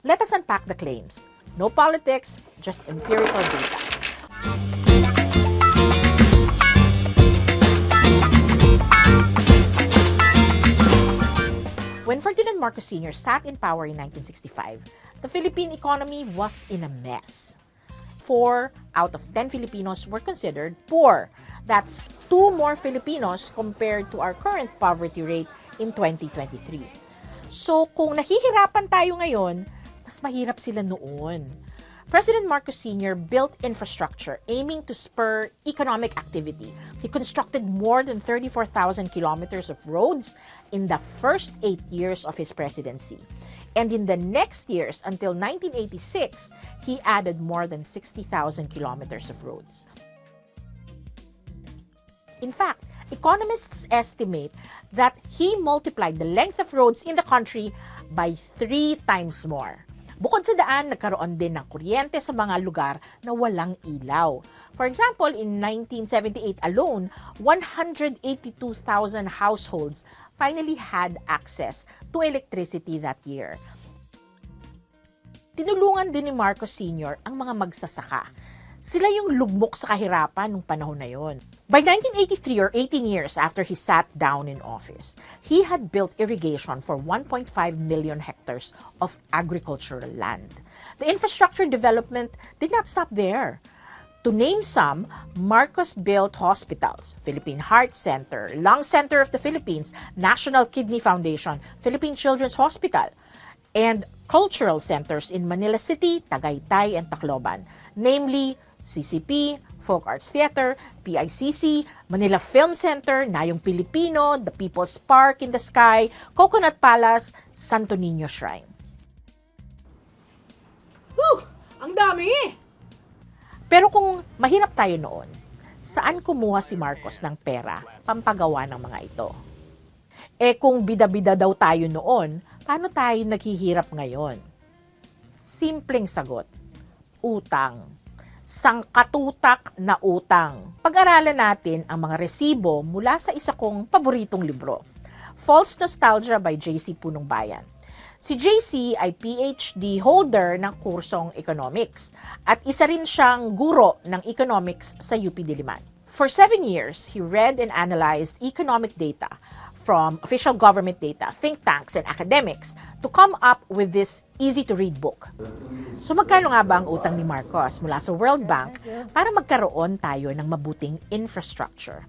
Let us unpack the claims. No politics, just empirical data. When Ferdinand Marcos Sr. sat in power in 1965, the Philippine economy was in a mess. Four out of 10 Filipinos were considered poor. That's two more Filipinos compared to our current poverty rate in 2023. So kung nahihirapan tayo ngayon, mas mahirap sila noon. President Marcos Sr. built infrastructure aiming to spur economic activity. He constructed more than 34,000 kilometers of roads in the first eight years of his presidency. And in the next years, until 1986, he added more than 60,000 kilometers of roads. In fact, economists estimate that he multiplied the length of roads in the country by three times more. Bukod sa daan, nagkaroon din ng kuryente sa mga lugar na walang ilaw. For example, in 1978 alone, 182,000 households finally had access to electricity that year. Tinulungan din ni Marcos Sr. ang mga magsasaka. Sila yung lugmok sa kahirapan nung panahon na yon. By 1983 or 18 years after he sat down in office, he had built irrigation for 1.5 million hectares of agricultural land. The infrastructure development did not stop there. To name some, Marcos built hospitals, Philippine Heart Center, Lung Center of the Philippines, National Kidney Foundation, Philippine Children's Hospital, and cultural centers in Manila City, Tagaytay, and Tacloban, namely CCP, Folk Arts Theater, PICC, Manila Film Center, Nayong Pilipino, the People's Park in the Sky, Coconut Palace, Santo Niño Shrine. Whew! Ang dami! Pero kung mahirap tayo noon, saan kumuha si Marcos ng pera pampagawa ng mga ito? Eh kung bida-bida daw tayo noon, paano tayo naghihirap ngayon? Simpleng sagot, utang. Sangkatutak na utang. Pag-aralan natin ang mga resibo mula sa isa kong paboritong libro, False Nostalgia by J.C. Punong Bayan. Si JC ay PhD holder ng kursong economics at isa rin siyang guro ng economics sa UP Diliman. For seven years, he read and analyzed economic data from official government data, think tanks, and academics to come up with this easy-to-read book. So magkano nga ba ang utang ni Marcos mula sa World Bank para magkaroon tayo ng mabuting infrastructure?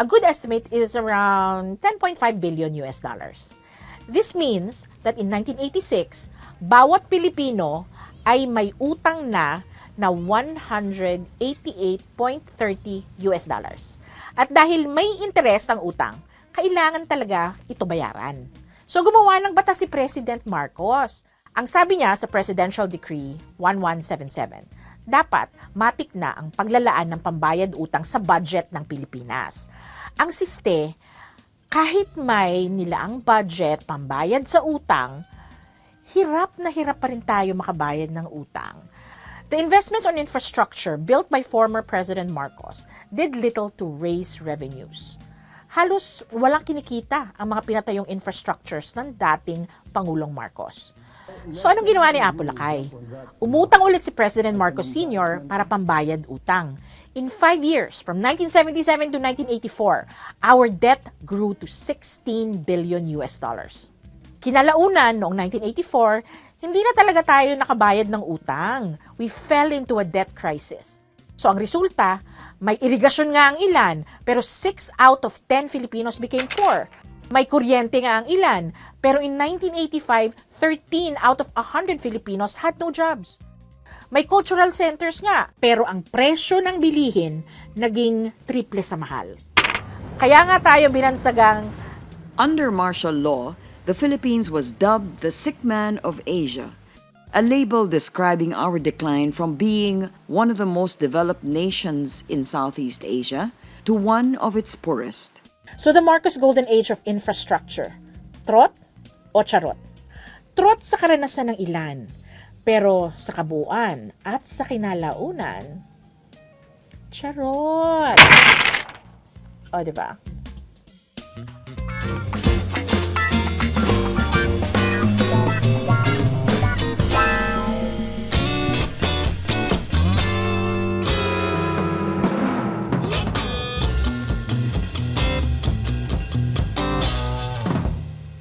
A good estimate is around 10.5 billion US dollars. This means that in 1986, bawat Pilipino ay may utang na na 188.30 US dollars. At dahil may interest ang utang, kailangan talaga ito bayaran. So gumawa ng batas si President Marcos. Ang sabi niya sa Presidential Decree 1177, dapat matik na ang paglalaan ng pambayad utang sa budget ng Pilipinas. Ang siste, kahit may nilaang budget pambayad sa utang, hirap na hirap pa rin tayo makabayad ng utang. The investments on infrastructure built by former President Marcos did little to raise revenues. Halos walang kinikita ang mga pinatayong infrastructures ng dating Pangulong Marcos. So anong ginawa ni Apo Lakay? Umutang ulit si President Marcos Sr. para pambayad utang. In five years, from 1977 to 1984, our debt grew to 16 billion US dollars. Kinalaunan noong 1984, hindi na talaga tayo nakabayad ng utang. We fell into a debt crisis. So ang resulta, may irigasyon nga ang ilan, pero 6 out of 10 Filipinos became poor. May kuryente nga ang ilan, pero in 1985, 13 out of 100 Filipinos had no jobs. May cultural centers nga, pero ang presyo ng bilihin naging triple sa mahal. Kaya nga tayo binansagang Under martial law, the Philippines was dubbed the sick man of Asia, a label describing our decline from being one of the most developed nations in Southeast Asia to one of its poorest. So the Marcos Golden Age of Infrastructure, trot o charot? Trot sa karanasan ng ilan, pero sa kabuuan at sa kinalaunan, charot! O, di ba?